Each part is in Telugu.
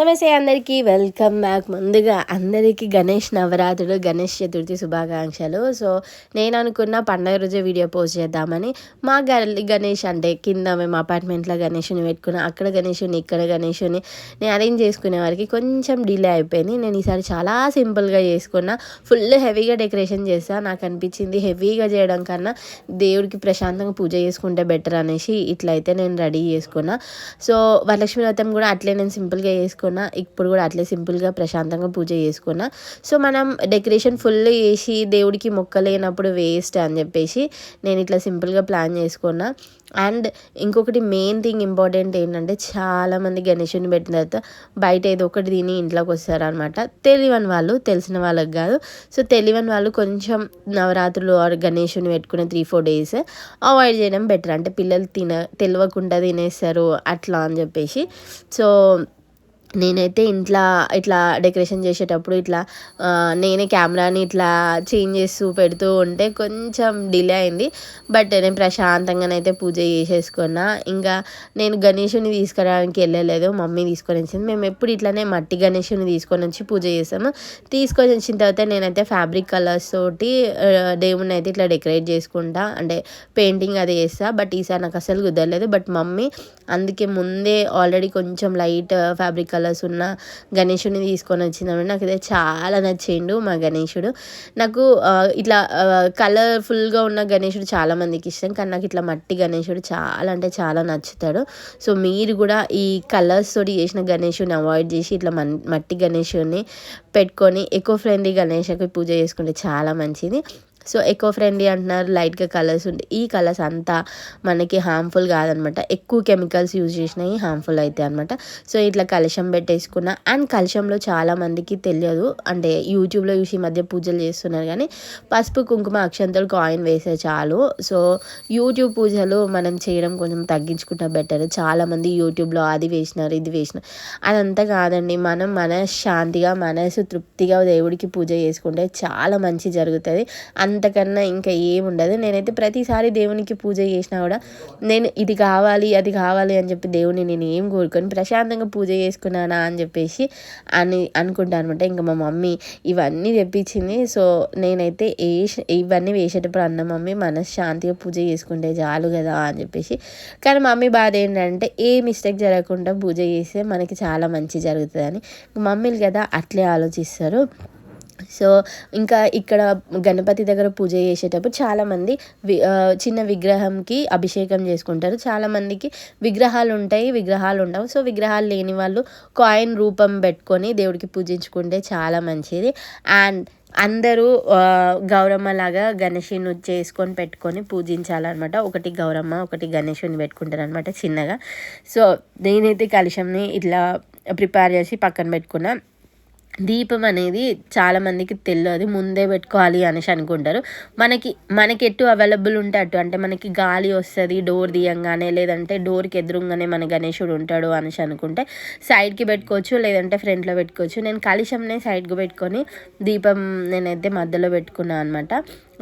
నమస్తే అందరికీ వెల్కమ్ బ్యాక్. ముందుగా అందరికీ గణేష్ నవరాత్రులు గణేష్ చతుర్థి శుభాకాంక్షలు. సో నేను అనుకున్న పండగ రోజే వీడియో పోస్ట్ చేద్దామని మా గల్లి గణేష్ అంటే కింద మేము అపార్ట్మెంట్లో గణేషుని పెట్టుకున్నాం అక్కడ గణేషుని ఇక్కడ గణేషుని నేను అరేంజ్ చేసుకునే వారికి కొంచెం డిలే అయిపోయింది. నేను ఈసారి చాలా సింపుల్గా చేసుకున్నా. ఫుల్ హెవీగా డెకరేషన్ చేస్తా నాకు అనిపించింది హెవీగా చేయడం కన్నా దేవుడికి ప్రశాంతంగా పూజ చేసుకుంటే బెటర్ అనేసి ఇట్లయితే నేను రెడీ చేసుకున్నా. సో వరలక్ష్మి వ్రతం కూడా అట్లే నేను సింపుల్గా చేసుకున్నాను చేసుకున్నా ఇప్పుడు కూడా అట్లే సింపుల్గా ప్రశాంతంగా పూజ చేసుకున్నా. సో మనం డెకరేషన్ ఫుల్ చేసి దేవుడికి మొక్కలేనప్పుడు వేస్ట్ అని చెప్పేసి నేను ఇట్లా సింపుల్గా ప్లాన్ చేసుకున్నా. అండ్ ఇంకొకటి మెయిన్ థింగ్ ఇంపార్టెంట్ ఏంటంటే చాలామంది గణేషుని పెట్టిన తర్వాత బయట ఏదో ఒకటి తిని ఇంట్లోకి వస్తారనమాట తెలియని వాళ్ళు తెలిసిన వాళ్ళకి కాదు. సో తెలియని వాళ్ళు కొంచెం నవరాత్రులు ఆర్ గణేషుని పెట్టుకునే త్రీ ఫోర్ డేస్ అవాయిడ్ చేయడం బెటర్ అంటే పిల్లలు తిన తెలియకుండా తినేస్తారు అట్లా అని చెప్పేసి. సో నేనైతే ఇంట్లో ఇట్లా డెకరేషన్ చేసేటప్పుడు ఇట్లా నేనే కెమెరాని ఇట్లా చేంజ్ చేస్తూ పెడుతూ ఉంటే కొంచెం డిలే అయింది. బట్ నేను ప్రశాంతంగానైతే పూజ చేసేసుకున్నా. ఇంకా నేను గణేషుని తీసుకురావడానికి వెళ్ళలేదు మమ్మీ తీసుకొని వచ్చింది. మేము ఎప్పుడు ఇట్లానే మట్టి గణేషుని తీసుకొని వచ్చి పూజ చేస్తాము. తీసుకొని వచ్చిన తర్వాత నేనైతే ఫ్యాబ్రిక్ కలర్స్ తోటి దేవుని దేవుణ్ణి అయితే ఇట్లా డెకరేట్ చేసుకుంటా. అంటే పెయింటింగ్ అది చేస్తా. బట్ ఈసారి నాకు అసలు కుదరలేదు. బట్ మమ్మీ అందుకే ముందే ఆల్రెడీ కొంచెం లైట్ ఫ్యాబ్రిక్ కలర్ కలర్స్ ఉన్న గణేషుని తీసుకొని వచ్చిందని నాకు అయితే చాలా నచ్చిండు మా గణేషుడు. నాకు ఇట్లా కలర్ఫుల్గా ఉన్న గణేషుడు చాలామందికి ఇష్టం. కానీ నాకు ఇట్లా మట్టి గణేషుడు చాలా అంటే చాలా నచ్చుతాడు. సో మీరు కూడా ఈ కలర్స్ తోటి చేసిన గణేషుని అవాయిడ్ చేసి ఇట్లా మన్ మట్టి గణేషుని పెట్టుకొని ఎకో ఫ్రెండ్లీ గణేషకి పూజ చేసుకుంటే చాలా మంచిది. సో ఎకో ఫ్రెండ్లీ అంటున్నారు లైట్గా కలర్స్ ఉంటాయి ఈ కలర్స్ అంతా మనకి హార్మ్ఫుల్ కాదనమాట. ఎక్కువ కెమికల్స్ యూజ్ చేసినవి హార్మ్ఫుల్ అవుతాయి అనమాట. సో ఇట్లా కలశం పెట్టేసుకున్న అండ్ కలశంలో చాలామందికి తెలియదు. అంటే యూట్యూబ్లో చూసి ఈ మధ్య పూజలు చేస్తున్నారు కానీ పసుపు కుంకుమ అక్షంతలు కాయిన్ వేసే చాలు. సో యూట్యూబ్ పూజలు మనం చేయడం కొంచెం తగ్గించుకుంటే బెటర్ చాలామంది యూట్యూబ్లో అది వేసినారు ఇది వేసినారు. అదంతా కాదండి మనం మనశ్శాంతిగా మనసు తృప్తిగా దేవుడికి పూజ చేసుకుంటే చాలా మంచి జరుగుతుంది. అంతకన్నా ఇంకా ఏముండదు. నేనైతే ప్రతిసారి దేవునికి పూజ చేసినా కూడా నేను ఇది కావాలి అది కావాలి అని చెప్పి దేవుని నేను ఏం కోరుకొని. ప్రశాంతంగా పూజ చేసుకున్నానా అని చెప్పేసి అని అనుకుంటాను అనమాట ఇంకా మా మమ్మీ ఇవన్నీ తెప్పించింది. సో నేనైతే ఏ ఇవన్నీ వేసేటప్పుడు అన్న మమ్మీ మనశ్శాంతిగా పూజ చేసుకుంటే చాలు కదా అని చెప్పేసి. కానీ మమ్మీ బాధ ఏంటంటే ఏ మిస్టేక్ జరగకుండా పూజ చేస్తే మనకి చాలా మంచి జరుగుతుందని. మమ్మీలు కదా అట్లే ఆలోచిస్తారు. సో ఇంకా ఇక్కడ గణపతి దగ్గర పూజ చేసేటప్పుడు చాలామంది వి చిన్న విగ్రహంకి అభిషేకం చేసుకుంటారు. చాలామందికి విగ్రహాలు ఉంటాయి విగ్రహాలు ఉండవు. సో విగ్రహాలు లేని వాళ్ళు కాయిన్ రూపం పెట్టుకొని దేవుడికి పూజించుకుంటే చాలా మంచిది. అండ్ అందరూ గౌరమ్మలాగా గణేషుని చేసుకొని పెట్టుకొని పూజించాలన్నమాట. ఒకటి గౌరమ్మ ఒకటి గణేషుని పెట్టుకుంటారు అనమాట చిన్నగా. సో నేనైతే కలుషంని ఇట్లా ప్రిపేర్ చేసి పక్కన పెట్టుకున్నా. దీపం అనేది చాలామందికి తెలియదు ముందే పెట్టుకోవాలి అనేసి అనుకుంటారు. మనకి మనకి ఎటు అవైలబుల్ ఉంటే అటు. అంటే మనకి గాలి వస్తుంది డోర్ తీయంగానే లేదంటే డోర్కి ఎదురుగానే మన గణేశుడు ఉంటాడు అనేసి అనుకుంటే సైడ్కి పెట్టుకోవచ్చు లేదంటే ఫ్రంట్లో పెట్టుకోవచ్చు. నేను కలిశంనే సైడ్కి పెట్టుకొని దీపం నేనైతే మధ్యలో పెట్టుకున్నాను అనమాట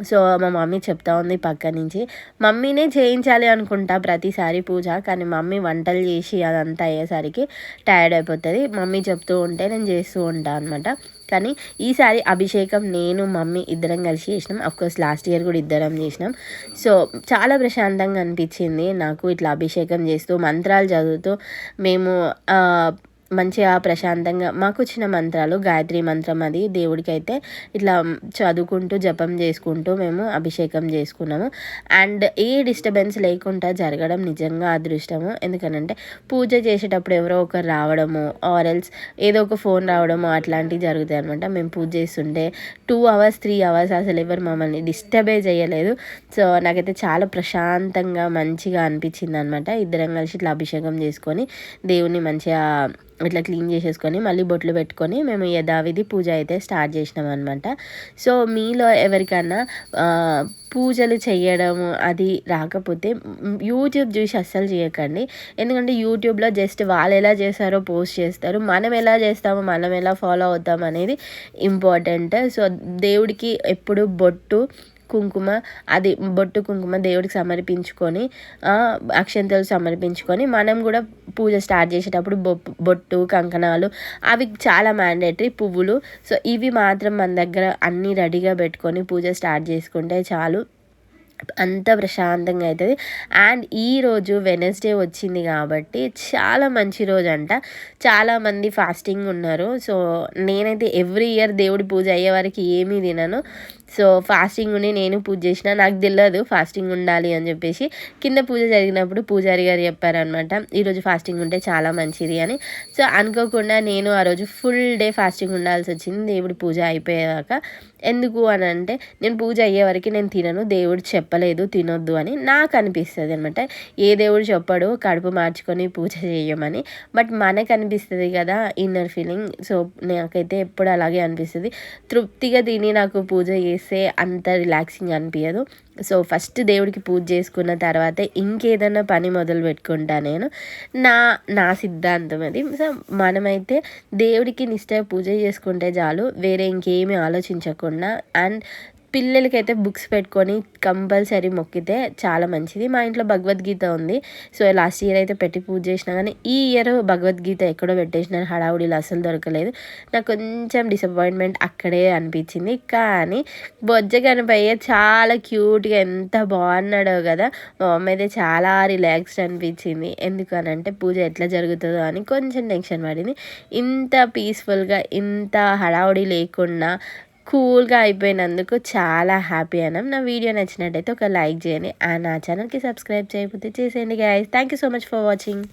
సో మా మమ్మీ చెప్తా ఉంది పక్క నుంచి. మమ్మీనే చేయించాలి అనుకుంటా ప్రతిసారి పూజ కానీ మమ్మీ వంటలు చేసి అదంతా అయ్యేసరికి టైర్డ్ అయిపోతుంది. మమ్మీ చెప్తూ ఉంటే నేను చేస్తూ ఉంటాను అనమాట కానీ ఈసారి అభిషేకం నేను మమ్మీ ఇద్దరం కలిసి చేసినాం. అఫ్కోర్స్ లాస్ట్ ఇయర్ కూడా ఇద్దరం చేసినాం. సో చాలా ప్రశాంతంగా అనిపించింది నాకు ఇట్లా అభిషేకం చేస్తూ మంత్రాలు చదువుతూ మేము మంచిగా ప్రశాంతంగా మాకు వచ్చిన మంత్రాలు గాయత్రి మంత్రం అది దేవుడికి అయితే ఇట్లా చదువుకుంటూ జపం చేసుకుంటూ మేము అభిషేకం చేసుకున్నాము. అండ్ ఏ డిస్టర్బెన్స్ లేకుండా జరగడం నిజంగా అదృష్టము. ఎందుకనంటే పూజ చేసేటప్పుడు ఎవరో ఒకరు రావడము ఆర్ఎల్స్ ఏదో ఒక ఫోన్ రావడము అట్లాంటివి జరుగుతాయి అనమాట మేము పూజ చేస్తుంటే టూ అవర్స్ త్రీ అవర్స్ అసలు ఎవరు మమ్మల్ని డిస్టర్బే చేయలేదు. సో నాకైతే చాలా ప్రశాంతంగా మంచిగా అనిపించింది అనమాట ఇద్దరం కలిసి ఇట్లా అభిషేకం చేసుకొని దేవుని మంచిగా ఇట్లా క్లీన్ చేసేసుకొని మళ్ళీ బొట్లు పెట్టుకొని మేము యథావిధి పూజ అయితే స్టార్ట్ చేసినాం అనమాట సో మీలో ఎవరికైనా పూజలు చేయడము అది రాకపోతే యూట్యూబ్ చూసి అస్సలు చేయకండి. ఎందుకంటే యూట్యూబ్లో జస్ట్ వాళ్ళు ఎలా చేస్తారో పోస్ట్ చేస్తారు. మనం ఎలా చేస్తామో మనం ఎలా ఫాలో అవుతాం అనేది ఇంపార్టెంట్ సో దేవుడికి ఎప్పుడు బొట్టు కుంకుమ అది బొట్టు కుంకుమ దేవుడికి సమర్పించుకొని అక్షంతలు సమర్పించుకొని మనం కూడా పూజ స్టార్ట్ చేసేటప్పుడు బొట్టు కంకణాలు అవి చాలా మ్యాండేటరీ పువ్వులు. సో ఇవి మాత్రం మన దగ్గర అన్నీ రెడీగా పెట్టుకొని పూజ స్టార్ట్ చేసుకుంటే చాలు. అంత ప్రశాంతంగా అవుతుంది అండ్ ఈరోజు వెనస్డే వచ్చింది కాబట్టి చాలా మంచి రోజు అంట చాలామంది ఫాస్టింగ్ ఉన్నారు. సో నేనైతే ఎవ్రీ ఇయర్ దేవుడి పూజ అయ్యే వరకు ఏమీ తినను. సో ఫాస్టింగ్ నేను పూజ చేసిన నాకు తెలియదు ఫాస్టింగ్ ఉండాలి అని చెప్పేసి కింద పూజ జరిగినప్పుడు పూజారి గారు చెప్పారనమాట ఈరోజు ఫాస్టింగ్ ఉంటే చాలా మంచిది అని. సో అనుకోకుండా నేను ఆ రోజు ఫుల్ డే ఫాస్టింగ్ ఉండాల్సి వచ్చింది. దేవుడి పూజ అయిపోయాక ఎందుకు అని అంటే నేను పూజ అయ్యే వరకు నేను తినను దేవుడు చెప్పలేదు తినొద్దు అని నాకు అనిపిస్తుంది అనమాట ఏ దేవుడు చెప్పాడు కడుపు మార్చుకొని పూజ చేయమని. బట్ మనకు అనిపిస్తుంది కదా ఇన్నర్ ఫీలింగ్. సో నాకైతే ఎప్పుడు అలాగే అనిపిస్తుంది. తృప్తిగా తిని నాకు పూజ చేసి చేస్తే అంత రిలాక్సింగ్ అనిపించదు సో ఫస్ట్ దేవుడికి పూజ చేసుకున్న తర్వాత ఇంకేదైనా పని మొదలు పెట్టుకుంటా నేను. నా నా సిద్ధాంతం అది. సో మనమైతే దేవుడికి నిష్ట పూజ చేసుకుంటే చాలు వేరే ఇంకేమీ ఆలోచించకుండా అండ్ పిల్లలకైతే బుక్స్ పెట్టుకొని కంపల్సరీ మొక్కితే చాలా మంచిది. మా ఇంట్లో భగవద్గీత ఉంది. సో లాస్ట్ ఇయర్ అయితే పెట్టి పూజ చేసినా కానీ ఈ ఇయర్ భగవద్గీత ఎక్కడో పెట్టేసిన హడావుడిలో అసలు దొరకలేదు. నాకు కొంచెం డిసప్పాయింట్మెంట్ అక్కడే అనిపించింది. కానీ బొజ్జ కనిపయ్యే చాలా క్యూట్గా ఎంత బాగున్నాడో కదా మా మమ్మీ అయితే చాలా రిలాక్స్డ్ అనిపించింది. ఎందుకు అని అంటే పూజ ఎట్లా జరుగుతుందో అని కొంచెం టెన్షన్ పడింది. ఇంత పీస్ఫుల్గా ఇంత హడావుడి లేకుండా కూల్గా అయిపోయినందుకు చాలా హ్యాపీ అన్నాం. నా వీడియో నచ్చినట్టయితే ఒక లైక్ చేయండి. అండ్ నా ఛానల్కి సబ్స్క్రైబ్ చేయకపోతే చేసేయండి guys thank you so much for watching